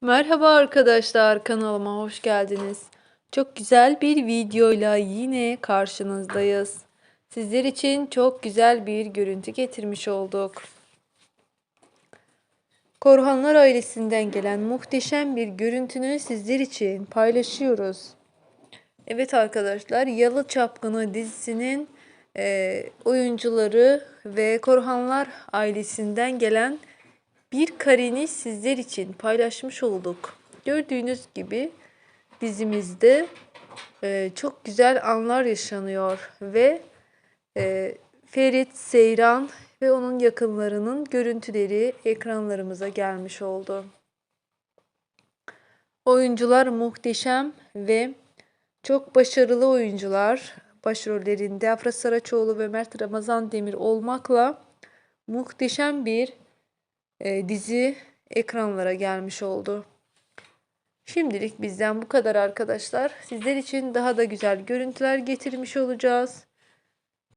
Merhaba arkadaşlar kanalıma hoş geldiniz. Çok güzel bir videoyla yine karşınızdayız. Sizler için çok güzel bir görüntü getirmiş olduk. Korhanlar ailesinden gelen muhteşem bir görüntünü sizler için paylaşıyoruz. Evet arkadaşlar Yalı Çapkını dizisinin e, oyuncuları ve Korhanlar ailesinden gelen bir kareni sizler için paylaşmış olduk. Gördüğünüz gibi dizimizde e, çok güzel anlar yaşanıyor ve e, Ferit, Seyran ve onun yakınlarının görüntüleri ekranlarımıza gelmiş oldu. Oyuncular muhteşem ve çok başarılı oyuncular. Başrollerinde Afra Saraçoğlu ve Mert Ramazan Demir olmakla muhteşem bir e, dizi ekranlara gelmiş oldu. Şimdilik bizden bu kadar arkadaşlar. Sizler için daha da güzel görüntüler getirmiş olacağız.